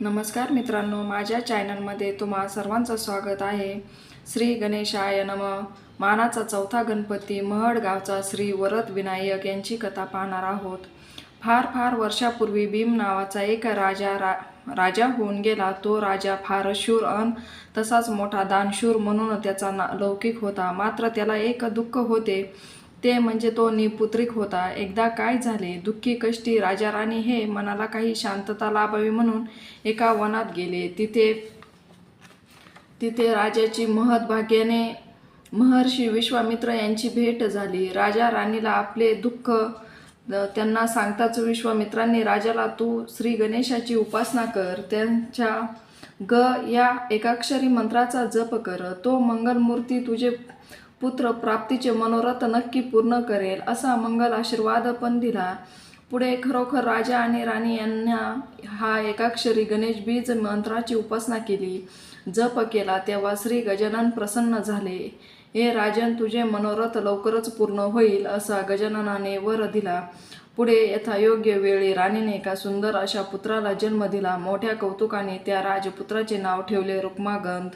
नमस्कार मित्रांनो माझ्या चॅनलमध्ये तुम्हा सर्वांचं स्वागत आहे. श्री गणेशाय नम. मानाचा चौथा गणपती महडगावचा श्री वरद विनायक यांची कथा पाहणार आहोत. फार फार वर्षापूर्वी भीम नावाचा एक राजा रा राजा होऊन गेला. तो राजा फार शूर अन तसाच मोठा दानशूर म्हणून त्याचा ना लौकिक होता. मात्र त्याला एक दुःख होते. ते म्हणजे तो निपुत्रिक होता. एकदा काय झाले? दुःखी कष्टी राजा राणी हे मनाला काही शांतता लाभावी म्हणून एका वनात गेले. तिथे तिथे राजाची महत्भाग्याने महर्षी विश्वामित्र यांची भेट झाली. राजा राणीला आपले दुःख त्यांना सांगताच विश्वामित्रांनी राजाला तू श्री गणेशाची उपासना कर. त्यांच्या ग या एकाक्षरी मंत्राचा जप कर. तो मंगलमूर्ती तुझे पुत्र प्राप्तीचे मनोरथ नक्की पूर्ण करेल असा मंगल आशीर्वाद पण दिला. पुढे खरोखर राजा आणि राणी यांना हा एकाक्षरी गणेश बीज मंत्राची उपासना केली. जप केला तेव्हा श्री गजानन प्रसन्न झाले. हे राजन तुझे मनोरथ लवकरच पूर्ण होईल असा गजाननाने वर दिला. पुढे यथायोग्य वेळी राणीने एका सुंदर अशा पुत्राला जन्म दिला. मोठ्या कौतुकाने त्या राजपुत्राचे नाव ठेवले रुक्मागंध.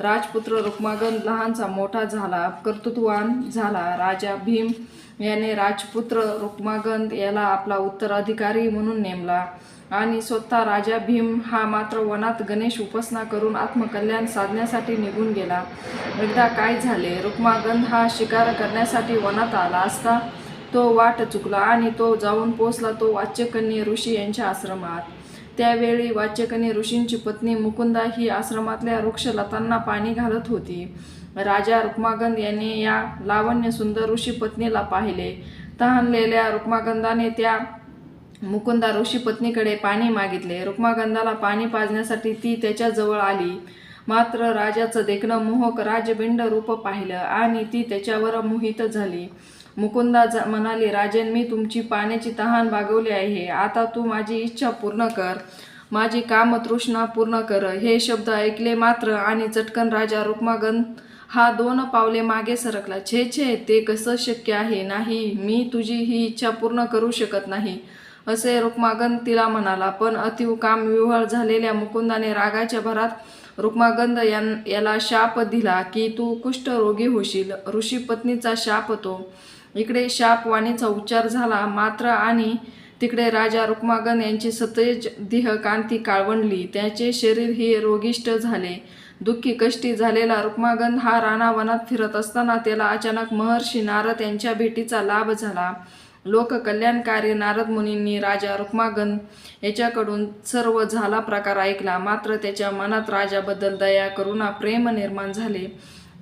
राजपुत्र रुक्मागंध लहानचा मोठा झाला कर्तृत्ववान झाला. राजा भीम याने राजपुत्र रुक्मागंध याला आपला उत्तराधिकारी म्हणून नेमला आणि स्वतः राजा भीम हा मात्र वनात गणेश उपासना करून आत्मकल्याण साधण्यासाठी निघून गेला. एकदा काय झाले? रुक्मागंध हा शिकार करण्यासाठी वनात आला असता तो वाट चुकला आणि तो जाऊन पोचला तो वाच्यकन्य ऋषी यांच्या आश्रमात. त्यावेळी वाचकाने ऋषींची पत्नी मुकुंदा ही आश्रमातल्या वृक्षलतांना पाणी घालत होती. राजा रुक्मागंध यांनी या लावण्य सुंदर ऋषी पत्नीला पाहिले. तहानलेल्या रुक्मागंधाने त्या मुकुंदा ऋषी पत्नीकडे पाणी मागितले. रुक्मागंधाला पाणी पाजण्यासाठी ती त्याच्याजवळ आली. मात्र राजाचं देखणं मोहक राजबिंड रूप पाहिलं आणि ती त्याच्यावर मोहित झाली. मुकुंदा ज- म्हणाली राजन मी तुमची पाण्याची तहान भागवली आहे. आता तू माझी इच्छा पूर्ण कर. माझी कामतृष्णा पूर्ण कर. हे शब्द ऐकले मात्र आणि चटकन राजा रुक्मागंध हा दोन पावले मागे सरकला. छे छे ते कसं शक्य आहे? नाही मी तुझी ही इच्छा पूर्ण करू शकत नाही. असे रुक्मागंध तिला म्हणाला. पण अतिव काम विव्हळ झालेल्या मुकुंदाने रागाच्या भरात रुक्मागंध यां याला शाप दिला की तू कुष्ठरोगी होशील. ऋषी पत्नीचा शाप तो. इकडे शापवाणीचा उच्चार झाला मात्र आणि तिकडे राजा रुक्मागन यांची सतेज देह कांती काळवंडली त्याचे शरीर हे रोगिष्ट झाले. दुःखी कष्टी झालेला रुक्मागंध हा रानावनात फिरत असताना त्याला अचानक महर्षी नारद यांच्या भेटीचा लाभ झाला. लोककल्याणकारी नारद मुनींनी राजा रुक्मागंध याच्याकडून सर्व झाला प्रकार ऐकला मात्र त्याच्या मनात राजाबद्दल दया करुणा प्रेम निर्माण झाले.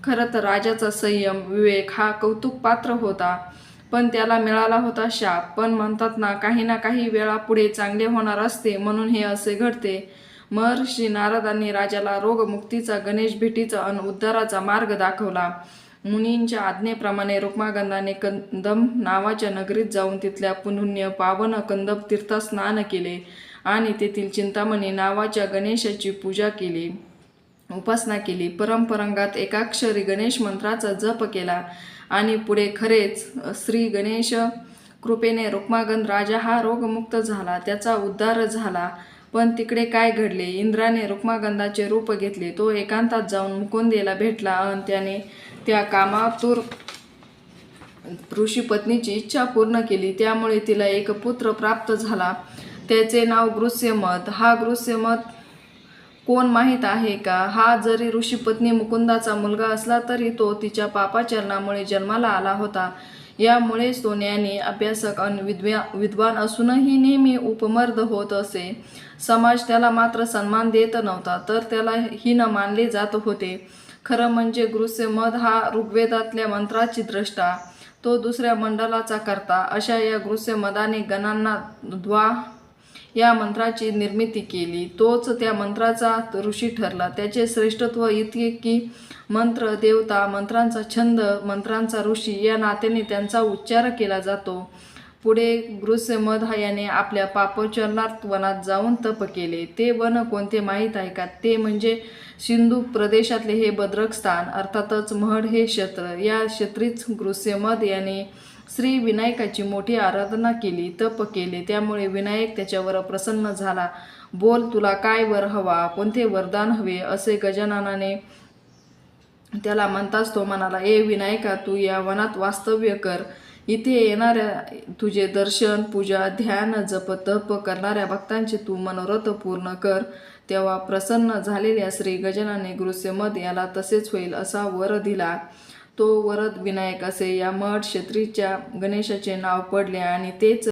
खरं तर राजाचा संयम विवेक हा कौतुक पात्र होता. पण त्याला मिळाला होता शाप. पण म्हणतात ना काही ना काही वेळा पुढे चांगले होणार असते म्हणून हे असे घडते. महर्षी नारदांनी राजाला रोगमुक्तीचा गणेश भेटीचा अन उद्धाराचा मार्ग दाखवला. मुनींच्या आज्ञेप्रमाणे रुक्मागंधाने कंदम नावाच्या नगरीत जाऊन तिथल्या पुनुण्य पावन कंदम तीर्थात स्नान केले आणि तेथील चिंतामणी नावाच्या गणेशाची पूजा केली. उपासना केली. परंपरांगात एकाक्षरी गणेश मंत्राचा जप केला. आणि पुढे खरेच श्री गणेश कृपेने रुक्मागंध राजा हा रोगमुक्त झाला. त्याचा उद्धार झाला. पण तिकडे काय घडले? इंद्राने रुक्मागंधाचे रूप घेतले. तो एकांतात जाऊन मुकुंदेला भेटला आणि त्याने त्या कामातूर ऋषी पत्नीची इच्छा पूर्ण केली. त्यामुळे तिला एक पुत्र प्राप्त झाला. त्याचे नाव गृस्यमत हा गृस्यमत कोण माहीत आहे का? हा जरी ऋषीपत्नी मुकुंदाचा मुलगा असला तरी तो तिच्या पापाचरणामुळे जन्माला आला होता. यामुळेच तो ज्ञानी अभ्यासक आणि विद्व्या विद्वान असूनही नेहमी उपमर्द होत असे. समाज त्याला मात्र सन्मान देत नव्हता तर त्याला हीन मानले जात होते. खरं म्हणजे गृस्यमध हा ऋग्वेदातल्या मंत्राची द्रष्टा. तो दुसऱ्या मंडलाचा करता. अशा या गृस्यमदाने गणांना द्वा या मंत्राची निर्मिती केली. तोच त्या मंत्राचा ऋषी ठरला. त्याचे श्रेष्ठत्व इतके की मंत्र देवता मंत्रांचा छंद मंत्रांचा ऋषी या नात्याने त्यांचा उच्चार केला जातो. पुढे गृस्यमध हा याने आपल्या पापचरणार्थ वनात जाऊन तप केले. ते वन कोणते माहीत आहे का? ते म्हणजे सिंधू प्रदेशातले हे बद्रक स्थान अर्थातच महड हे क्षेत्र. या क्षेत्रीच गृस्यमध याने श्री विनायकाची मोठी आराधना केली तप केले त्यामुळे विनायक त्याच्यावर प्रसन्न झाला. बोल तुला काय वर हवा? कोणते वरदान हवे? असे गजाननाने त्याला म्हणताच तो म्हणाला ए विनायका तू या वनात वास्तव्य कर. इथे येणाऱ्या तुझे दर्शन पूजा ध्यान जप तप करणाऱ्या भक्तांचे तू मनोरथ पूर्ण कर. तेव्हा प्रसन्न झालेल्या श्री गजानने गृहस्यमत याला तसेच होईल असा वर दिला. तो वरद विनायक असे या मठ क्षेत्रीच्या गणेशाचे नाव पडले आणि तेच